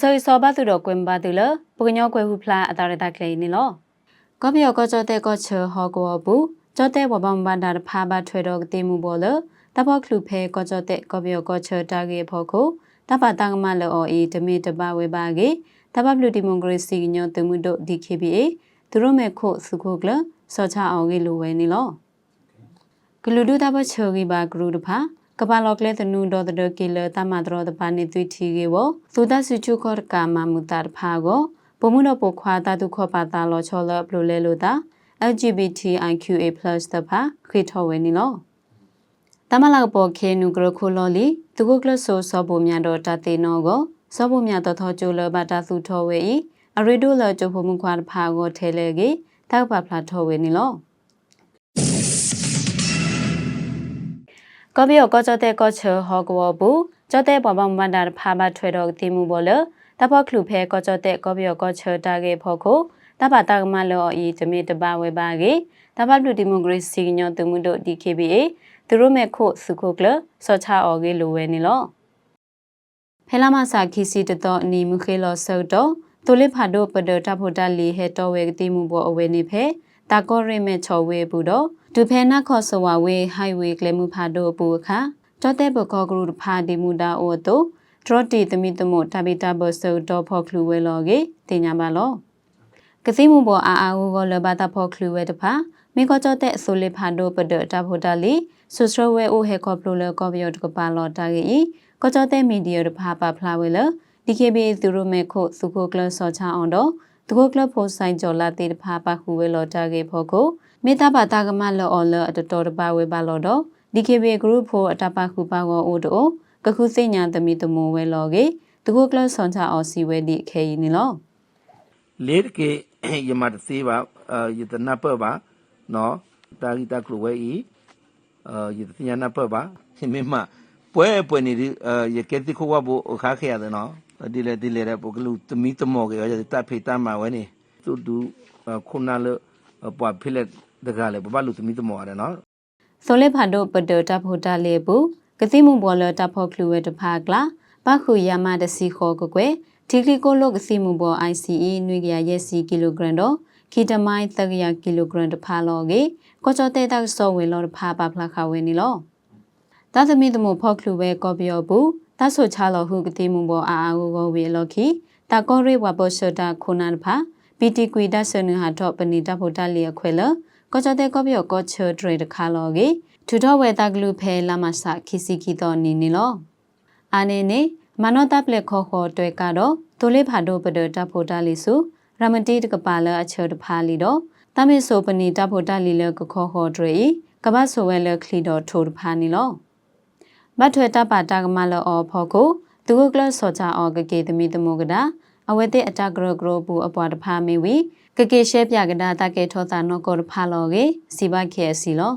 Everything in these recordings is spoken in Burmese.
ဆွေစောဘသူတော့ကွင်ပါသူလပကညောကွယ်ဟုဖလာအတာရတာကလေးနီလောကောပြောကောကြောတဲ့ကောချေဟောကောဘူးကြောတဲ့ဘဘမ္ဘာဒါဖာဘထွေတော့တေမှုဘောလတဘောခလူဖဲကောကြောတဲ့ကောပြောကောချေတာကေဖို့ကိုတပတငမလောအေဓမေတပဝေပါကေတပပလူဒီမိုကရေစီညောတမှုတို့ DKBA သူတို့မဲ့ခုစုခုကလစောချအောင်ကေလိုဝဲနီလောဂလူဒုတဘချေဂီဘာဂရုတဖာ ကပါလောကလေတနုဒေါ်တကီလတမဒရောတပါနေသွီထီကေဝသုဒစုချုခောကာမမူတာဖာကိုပမှုတော့ပခွာတာတုခောပါတာလောချောလဘလိုလဲလို့တာ LGBTIQA+ တဖာခေထောဝဲနီလောတမလောက်ပေါ်ခေနုကရခုလောလီသူကုကလဆိုစောဖို့မြတ်တော့တတေနောကိုစောဖို့မြတ်တော်ထောကျိုလဘတာသူထောဝဲဤအရီဒိုလကျဖို့မှုခွာတဖာကိုထဲလေကေတောက်ပါဖလာထောဝဲနီလော ကောပြောကောကြတဲ့ကောချေဟောကောဘူးကြတဲ့ဘဘမန္တာဖာမထွေတော့တိမှုဘောလတဘောခလူဖဲကောကြတဲ့ကောပြောကောချေတာကေဖို့ကိုတဘာတာကမလောဤဇမေတဘာဝေဘာကေတဘာလူဒီမိုကရေစီညောတမှုတို့ DKBA သူတို့မဲ့ခုစုခုကလစောချအော်ကေလိုဝဲနေလောဖဲလာမစာခီစီတတော်အနီမူခေလောဆောက်တော့သူလိဖာတို့ပဒတာဖို့တလီဟဲတော်ဝဲတိမှုဘောအဝဲနေဖဲတာကောရိမဲ့ချော်ဝဲဘူးတော့ ဒူဖဲနာခေါ်ဆဝဝေဟိုင်ဝေကလေမှုဖာတို့ပူခါတောတဲ့ဘကောဂရုဖာဒီမူဒါအိုတိုဒရတီတမိတမိုတာဘီတာဘဆောတော့ဖော်ခလူဝဲလောကေတင်ညာပါလောကစီမှုပေါ်အာအာကိုကလဘတာဖော်ခလူဝဲတဖာမိကောကြောတဲ့အစိုးလေးဖာတို့ပဒတာဖိုတာလီဆုစရဝဲအိုဟေကောပလိုလကောပြောတကပါလောတာကေဤကောကြောတဲ့မီဒီယာတဖာပါဖလာဝဲလ DKB သူတို့မဲ့ခုစုကိုကလဆောချအောင်တော့ သူကိုကလဖို့ဆိုင်ကြော်လာတေတဖာပါခုဝဲလောတာကေဖို့ကိုမေတ္တာပါတာကမလောအော်လအတတော်တပါဝဲပါလောတော့ DKB group ဖို့အတပခုပါကောအိုတိုကခုစိညာသမီတမဝဲလောကေသူကိုကလဆွန်ချအော်စီဝဲဒီခဲရင်လောလေကေယမတ်စေပါယတနာပပါနော်တာဂီတာကလဝဲဤယတညာနာပပါမင်းမပွဲပွဲနေဒီယကေတိခိုဝဘခါခဲရတယ်နော် ဒီလေဒီလေပုဂလူသမီတမောကေရတဖေတမဝဲနေသူဒူခုနာလပွားဖိလက်တကလည်းဘဘလူသမီတမောရတယ်နော်ဆိုလေဖာတို့ပဒတာဖိုတာလေဘူးကတိမှုဘောလတာဖောကလူဝဲတဖာကလာပခုယာမတစီခောကကွယ်ဒီကလီကိုလုတ်ကစီမှုဘော ICE နွေကရရက်စီကီလိုဂရမ်တော့ခီတမိုင်းသကရကီလိုဂရမ်တဖာလောကေကောချောတဲတက်စောဝင်လောတဖာပါဖလာခဝဲနေလောတာသမီတမိုဖောကလူဝဲကောပြောဘူး တဆိုချလောဟုကတိမှုဘောအာအာကိုကိုဝေလောခီတာကောရိဝဘောရှတာခုနာတဖာပီတီကွီဒဆနဟာတော့ပနီတဖို့တလျက်ခွဲလောကောချတဲ့ကောပြောကောချဒရေတခါလောကေထူတော့ဝဲတကလူဖဲလာမဆာခီစီခီတော့နီနီလောအာနေနေမနောတပ်လက်ခေါ်ခေါ်တွဲကတော့တိုလေးဖာတို့ပဒတဖို့တလီစုရမတိတကပါလအချေတဖာလီတော့တမေဆိုပနီတဖို့တလီလကခေါ်ခေါ်ဒရေကပတ်ဆိုဝဲလခလီတော့ထိုတဖာနီလော မတ်ထွေတပါတကမလောအောဖောကိုသူကကလဆောချအောကကေသမီတမောကဒါအဝဲတဲ့အတဂရဂရပူအပွားတဖာမေဝီကကေရှဲပြကဒါတကေထောတာနောကောတဖာလောကေစီဘခေစီလော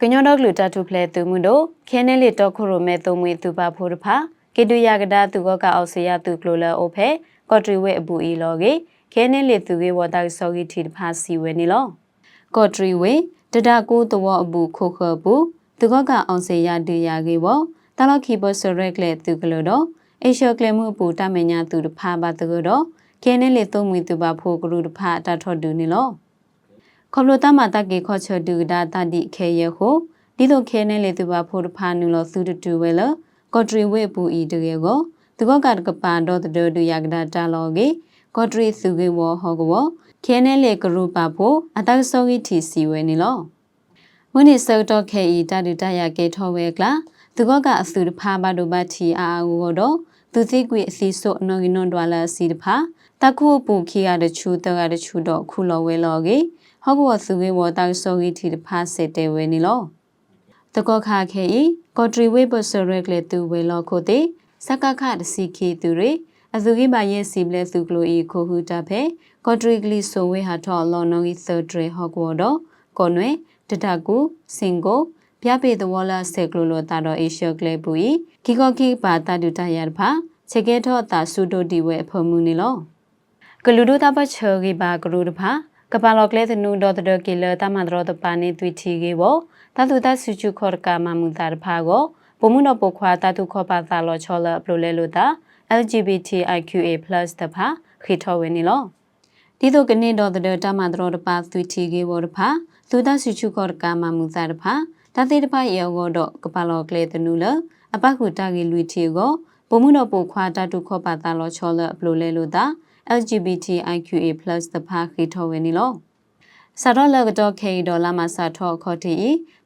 ကညောဒေါကလူတတုဖလဲသူမှုတို့ခဲနေလီတော့ခုရမဲသုံးမွေသူပါဖို့တဖာကေတူရကဒါသူကောကအောက်စရသူကလိုလအိုဖဲကော်ထရီဝဲအပူအီလောကေခဲနေလီသူကေဝတာဆောဂီတီတဖာစီဝဲနေလောကော်ထရီဝဲ တဒကိုတောအပူခိုခဘူးသူကောကအောင်စရတူရကေဘောတလောက်ခီဘဆရက်လေသူကလိုတော့အေရှကလမှုပူတမညာသူတဖာပါတကတော့ခဲနေလေသုံးမွေသူပါဖို့ကလူတဖာတထော့တူနေလောခေါပလိုတမတကေခေါ်ချတူဒါတတိခဲရဟုဒီလိုခဲနေလေသူပါဖို့တဖာနူလောသူတူဝဲလကော်ထရီဝဲပူဤတကေကိုသူကကတကပါတော့တတူရကဒါတာလောကေကော်ထရီစုကေဝဟောကော ခဲနေလေကရုပါဖို့အတက်ဆောဂီတီစီဝဲနေလောမွနိစောတော့ခဲဤတတူတရကေထောဝဲကလာသူကကအစုတဖာပါတို့ပါတီအာအာကိုတော့သူသိကွေအစီဆိုအနော်ကီနော်ဒွာလာစီတဖာတခုပူခီရတချူတကတချူတော့ခုလောဝဲလောကေဟောကောစုဝေဝတောက်ဆောဂီတီတဖာစေတဲဝဲနီလောတကောခါခဲဤကော်ထရီဝေဘဆရက်လေသူဝဲလောခိုတေစကခတစီခီသူရေအစုကိပါရဲ့စီဘလက်သူကလိုဤခိုဟုတာဖဲ ကော်ထရီကလီဆိုဝဲဟာထော်လော်နော်ဂီသဒရေဟောကောတော့ကောနွေတတကူစင်ကိုပြပေသဝလာဆေကလိုလိုတာတော့အေရှကလေပူဤကီကောကီပါတာဒူတရဖာချေကေထောတာဆူဒိုဒီဝဲအဖမှုနေလောဂလူဒိုတာပချေဂီပါဂလူဒဖာကပါလောကလေသနူဒေါ်တဒကီလတမန်ဒရောတပါနေသွီချီကေဘောတတူတဆူချူခေါ်ကမမူတာဖာကိုပပုံမှုတော့ပုခွာတတုခောပါသာလောချောလပလိုလဲလို့တာ LGBTIQA+ တဖာခိထောဝဲနေလော ဒီတော့ကနေတော့တဲ့တမတော်တပါသူတီကေဘောတဖာသူတဆုချုခောကမမှုသာတဖာတသေးတဖာယောတော့ကပလောကလေတနုလအပခုတာဂီလူတီကိုပုံမှုတော့ပုခွာတတုခောပါသာလောချောလပလိုလဲလို့တာ LGBTIQA+ တဖာခိထောဝဲနေလောစာတော့လကတော့ခေဒေါ်လာမစာထောခေါ်တီ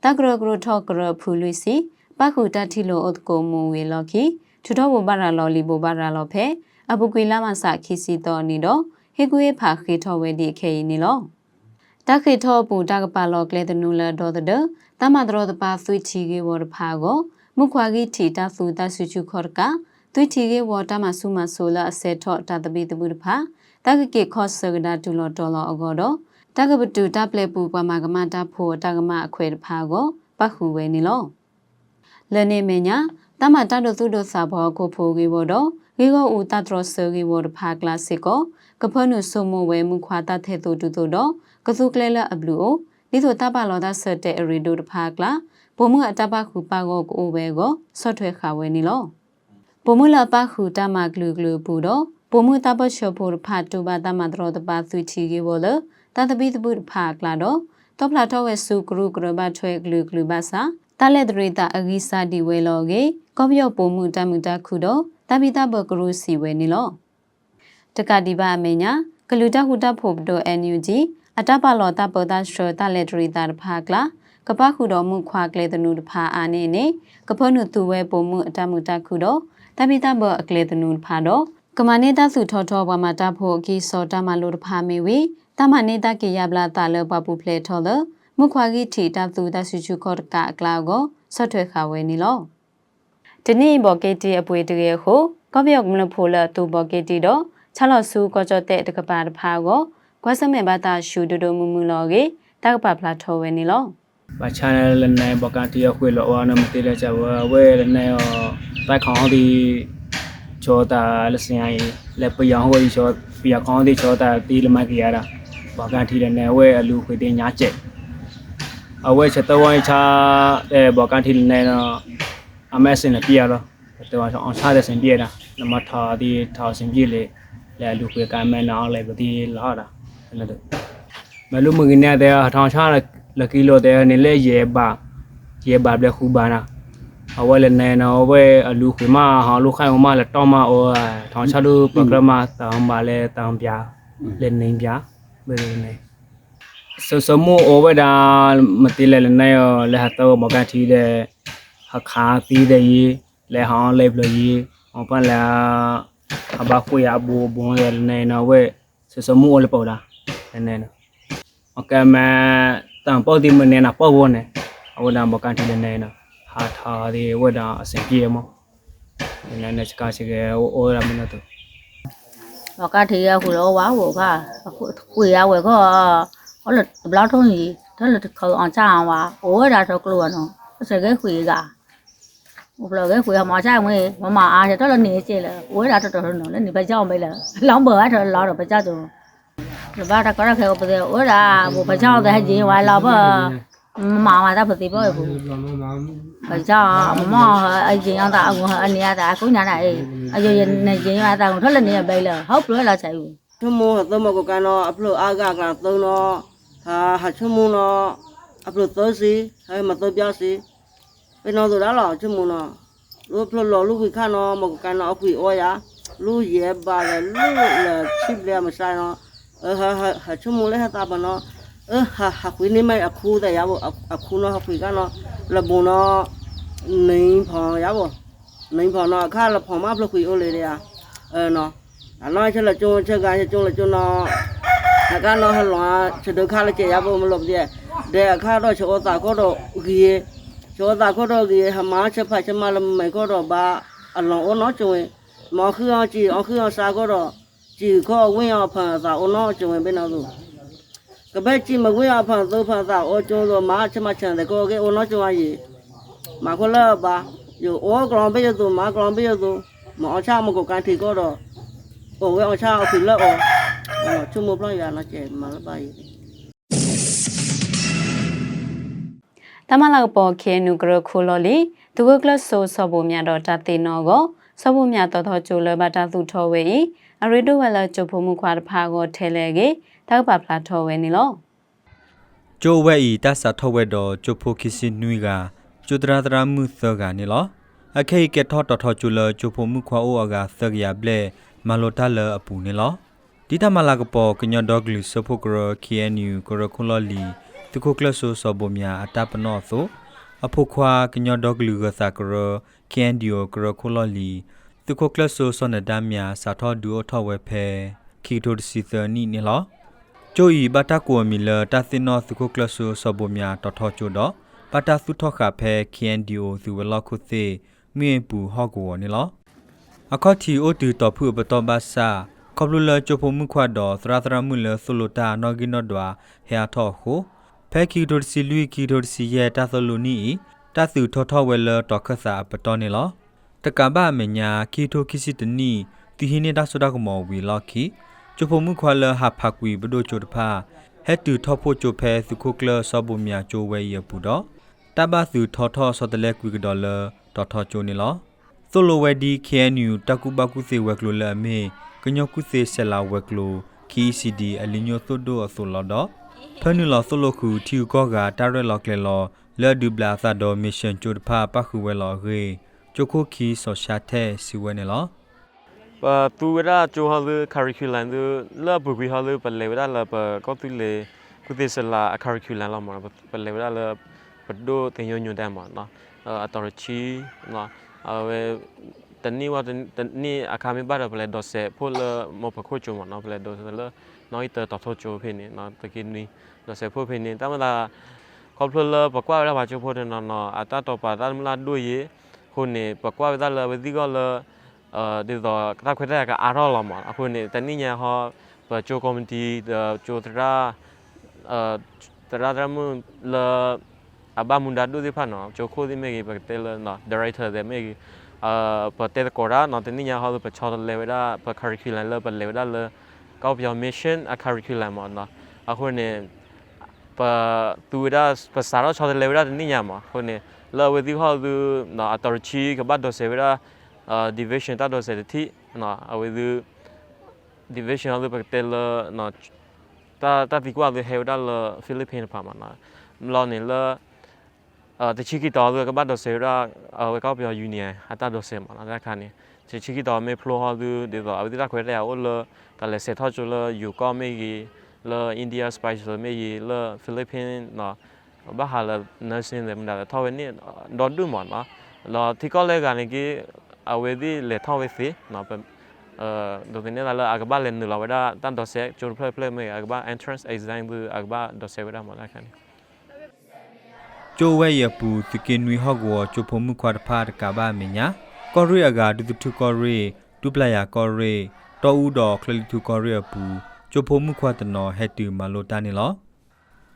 တကရဂရထောကရဖူလူစီပခုတတိလိုအုတ်ကိုမူဝေလော်ခီထူထောဘဘာရာလော်လီဘဘာရာလော်ဖဲအပုကွေလာမစာခီစီတော်နီတော့ ဟေကွေဖာခေထောဝဲဒီခေနီလောတခေထောပူတကပါလော်ကလေတနူလာဒေါ်တဲ့တမဒရောတပါသွိချီကေဝရဖာကိုမုခွာဂီထီတဖူတဆုချူခေါ်ကသွိချီကေဝတမဆုမဆိုလာအစေထောတတပိတပုတဖာတကကေခော့ဆဂဒတူလော်ဒေါ်လော်အကောတော့တကပတူတပလက်ပူပမာကမတာဖို့တကမအခွေတဖာကိုပတ်ခုဝဲနီလောလနေမညာတမတတ်တို့သူတို့စာဘောကိုဖိုကေဘောတော့ဂေကောဦးတတ်တော်ဆဂေဘောတဖာကလစစ်ကို ကဖနုဆုမဝဲမှုခွာတတ်တဲ့တူတူတော့ကစုကလဲလအဘလူဒီဆိုတပလောဒဆတ်တဲ့အရီဒိုတဖာကလာဘုံမှုအတပခုပါကောကိုဝဲကိုဆော့ထွဲခါဝဲနီလောဘုံမှုလပခုတမဂလူဂလူပူတော့ဘုံမှုတပချောဖို့ဖာတူပါတမတော်တပါသူချီကေဘောလတတပိတပုဖာကလာတော့တော့ဖလာတော့ဝဲစုဂရုဂရဘထွဲဂလူဂလူပါစာတလက်ဒရိတာအဂိစာဒီဝဲလောကေကောပြောပုံမှုတမှုတခုတော့တပိတဘဂရုစီဝဲနီလော တကတိပါအမေညာဂလူတဟုတဖို့ဘဒို NUG အတပလောတပဒရှရတလက်ဒရိတာတဖာကလာကပခုတော်မှုခွာကလေတနုတဖာအာနေနေကဖနုသူဝဲပုံမှုအတမှုတခုတော့တပိတဘအကလေတနုတဖာတော့ကမနေတာစုထောထောဘမတာဖို့ကီစောတမလို့တဖာမေဝီတမနေတာကေယဘလာတာလပပူဖလေထောလမုခွာဂီထီတသူတဆုချူခော့ကအကလာကိုဆော့ထွဲခါဝဲနီလောဒီနေ့ဘော်ကေတီအပွေတရေဟုကောပြောက်မလဖိုလတူဘော်ကေတီတော့ ချလော့ဆူကောကြောတဲ့တကပါတဖာကိုကွက်စမဲဘာတာရှူဒူဒူမူမူလောကေတကပါဖလာထောဝဲနီလော ba channel lần này bảo can tia khuya lộ wa nam tia cha wa we lần này ở tại khong thì cho ta là xin ai là bây giờ hồi cho bây giờ khong thì cho ta ti là mai kia ra bảo can thì lần này we alu khuya tia nhá chết ở we cha tao ai cha để bảo can thì lần này nó à mẹ xin là bia đó tao ai on cha để xin bia đó nó mà thà thì thà xin bia เลย là alu khuya cái mẹ nó lại cái thì lo đó là được မလူမငင်းတဲ့ထောင်ချာလကီလိုတဲ့နေလေရေဘာရေဘာဘလခုဘာနာအဝဲလည်းနေနော်ဝဲအလူခွေမဟာလူခိုင်မလည်းတော့မအော်ထောင်ချလူပကရမတောင်ပါလေတောင်ပြလည်းနေပြဘယ်လိုနေစစမအိုဝဒါမတိလည်းနေရလေဟာတော့မကန်တီတဲ့ခါတီးတဲ့ရေလေဟောင်းလေဘလရေဟောပလာ abaku ya abu bon ya ne na we se so mu ole pola ne ne no oka ma tan pau di ne na pau bon ne awu na mo kan ti ne na ha tha de we da asin pi mo ne ne chika chike o ra mo to 我家提啊，回来玩我噶，回来我个，我了不老同意，他了考俺家娃，我那时候过了喏，谁给回噶？một cái quỷ mà sao mày mà mà à thì đó là nỉ chị là cuối ra cho rồi nó lên nỉ bây giờ mày là lóng bờ rồi lò rồi bây cho rồi rồi ba ta có ra kêu bây giờ cuối ra một bây cho thì hay gì ngoài lò bờ mà mà ta phải tìm bơi bây giờ mà anh chị ông ta, ông anh nhà ta cũng nhà này. Anh vô nhìn này, chị mà ta cũng rất là nỉ bây là hốc nữa là gì ไปนนอนตัวนั่นหล่อชั่วโมงนาะลูกพลหล่อลูกคุยข้าเนาะมักกันนอะคุยอ้อยอะลูกเย็บบาเลยลูกเลยชิบเลยมาใช่เนาะเออฮะฮะฮะชั่วโมงเลยฮะตาบันเนาะเออฮะฮะคุยนี่ไม่อะคูแต่ยาบ่อะคูเนาะคุยกันเนาะระบุเนาะหนึ่งพอยาบ่หนึ่งพอเนาะข้าละพอมาพลคุยโอเลยเลยอะเออเนาะอะน้อยเชลจูเชลกันเชลจูละจูเนาะ那ย老汉乱，吃头看า解也不我们弄的，对，看到吃我咋个都给。 ကျော်တာကတော့ဒီဟမားချက်ဖတ်ချက်မလမေကတော့ဘာအလောင်းအောင်တော့ကျွေမော်ခူအောင်ကြည့်အောင်ခူအောင်စာကတော့ကြည့်ခေါ်ဝင်းအောင်ဖန်စာအောင်တော့ကျွေပဲနောက်ဆုံးကဘက်ကြည့်မဝင်းအောင်ဖန်သုံးဖန်စာအော်ကျုံးတော့မားချက်မချန်တဲ့ကိုကေအောင်တော့ကျွေရေမခလဘာယောအော်ကောင်ပဲရသူမာကောင်ပဲရသူမအောင်ချမကိုကန်ထီကတော့ဟိုဝဲအောင်ချအောင်ဖီလက်အောင်ချုံမပလောက်ရနာကျဲမလပါရေ တမလောက်ပေါ်ခဲနုကရခိုလောလီသူကကလဆိုဆောဖို့မြတော့တာတင်တော့ကိုဆောဖို့မြတော်တော်ကျိုလဘတာသူထောဝဲဤအရီဒိုဝဲလာကျဖို့မှုခွာတဖာကိုထဲလေကေတောက်ပါဖလာထောဝဲနေလောကျိုဝဲဤတဆထောဝဲတော်ကျိုဖိုခိစီနွီကကျူတရာတရာမှုသောကနေလောအခေကေထောတော်ထောကျူလကျိုဖိုမှုခွာအိုအကသကရဘလေမလိုတလအပူနေလောဒီတမလာကပေါ်ကညောဒေါဂလီဆဖိုကရ KNU ကရခွန်လလီ တခုကလဆူဆဘမြာအတပနောသောအဖို့ခွာကညောဒေါဂလီကသကရ KNU ကရခွန်လလီတခုကလဆူဆနဒမြာစာထောဒူအထောဝဲဖဲခီတိုဒစီသနီနေလောကျိုဤဘတာကိုမီလတာသင်နောသုခုကလဆူဆဘမြာတထောချိုတော့ပတာသုထောခဖဲ KNDO သူဝလောက်ခုသေမြင်ပူဟော့ကိုနေလောအခေါတီအိုတူတော်ဖုဘတော်ဘာစာကဘလူလချိုဖမှုခွတ်တော်သရသရမှုလဆလိုတာနော်ဂီနော့ဒွာဟဲထောခု ဖဲကီဒိုစီလူကီဒိုစီရဲ့တာသလူနီတာသူထောထောဝဲလတော်ခဆာပတော်နေလောတကဘာမညာကီတိုကီစီတနီတီဟိနေတာဆဒကမောဝီလော်ခီကျဖို့မှုခွာလဟာဖကွီဘဒိုချိုတဖာဟက်တူထောဖို့ချိုဖဲစုခုကလဆောဘူမြာချိုဝဲရပူတော့တဘစုထောထောဆောတလဲကွီကဒေါ်လာတော်ထောချိုနေလောဆိုလိုဝဲဒီ KNU တကူဘကုစေဝဲကလိုလအမေကညောကုစေဆလာဝဲကလို KCD အလညိုသုဒိုအဆိုလောတော့ ဖနူလောဆိုလိုခုထီကောကတာရဲလောကလေလောလဲဒူဘလာသဒိုမစ်ရှင်ချိုတဖာပခုဝဲလောရေချိုခိုခီဆောရှာတဲ့စီဝဲနေလော pa tu ra cho ha le curriculum du la bu bi ha le pa le ra la pa ko tu le ku te se la curriculum la ma pa le ra la pa do te nyo nyo da ma na a to chi na a we tani wa tani a ka mi ba ra pa le do se pho le mo pa kho chu ma na pa le do se le no i te to tho chu phe ni na ta ki ni do se pho phe ni ta ma la ko pho le pa kwa ra ba chu pho de na na a ta to pa ta ma la do ye ခုနေပကွာဝဒလဝဒီကလအဲဒီတော့ကခွေတဲ့ကအားရောလမအခုနေတနည်းညာဟောပချိုကွန်မြူနတီချိုတရာအဲတရာဒရမလအဘမွန်ဒါဒူဒီဖာနော်ချိုခိုဒီမေဂီပတဲလနော်ဒါရိုက်တာဒမေဂီ အာပတဲကောရာနော်တနည်းညာဟောပချောလေဝဒပကာရီကူလန်လပလေဝဒလကောက်ပြောမစ်ရှင်အကာရီကူလန်မနော်အခုနေပတူဒါပစာရောချောလေဝဒတနည်းညာမခုနေ la we di ha du na atorchi ka ba do se vera division ta do se thi na a we du division ha du pa tel na ta ta ti kwa de he da la philippine pa ma na lo ne la a de chi ki to du ka ba do se vera a we ka pyo union a ta do se ma na da kha ni chi chi ki to me flow ha du de do a we da khwe da o la ka le se tho chu la yu ko me gi la india spice la me gi la philippine na ဘာဟာလနစင်းတယ်မလားထောဝဲနေဒေါ်ဒူမနော်လောတီကောလေကနေကြီးအဝေဒီလေထောဝဲစီနော်ပအဲဒိုတင်လာအကဘာလေနူလာဝဒါတန်တော့ဆက်ချိုဖလေဖလေမေအကဘာ entrance exam ဘူးအကဘာတော့ဆေဝဒါမလာခန် ကျိုဝဲရပူသကင်နွေဟော့ကောချိုဖမှုခွာတဖာတကဘာမညာကောရီအကဒူတူကောရီဒူပလာယာကောရီတောဦးတော်ခလလီတူကောရီပူချိုဖမှုခွာတနော်ဟက်တူမလိုတာနေလော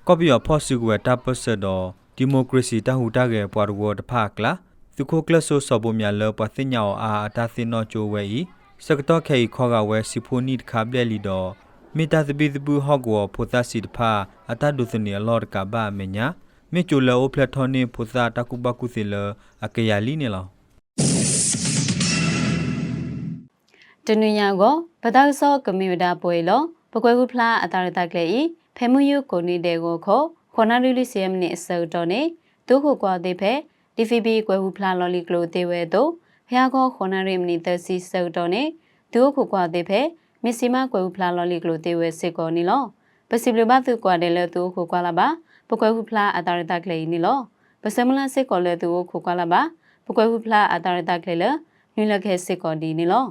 ကော်ပီယောဖော့စုကွယ်တပ်ပစတော်ဒီမိုကရေစီတဟူတကဲပွားတော်တဖာကလာသူခိုကလဆိုဆဘမြလောပသိညာအာတာသိနောချိုဝဲဤစကတော့ခေခေါကဝဲစီဖိုနီတခါပြက်လီတော်မေတာသပိသဘူဟော့ကောဖိုသစီတဖာအတဒုသနီအလော့ကဘာမညာ မေချိုလောပလက်ထောနေဖိုသာတကုဘကုစီလအကယာလီနေလောတနင်္ညာကိုပဒေါဆောကမီဝဒါပွဲလောပကွဲခုဖလားအတာရတကလေဤဖဲမှုယုကိုနေတဲ့ကိုခေါခေါနာရီလီစီယမ်နေအစောတော်နေဒုခုကွာသေးဖဲ DVB ကွဲခုဖလားလော်လီကလိုသေးဝဲတော့ဖျားခေါခေါနာရီမနီသစီစောတော်နေဒုခုကွာသေးဖဲမစ္စည်းမကွဲခုဖလားလော်လီကလိုသေးဝဲစစ်ကောနီလောပစီဘလဘသူကွာတယ်လေသူခုကွာလာပါ ပကွဲခုဖလားအတာရတကလေနီလောပစမလစစ်ကောလေသူခုကွာလာပါပကွဲခုဖလားအတာရတကလေလနွေလခဲစစ်ကောဒီနီလော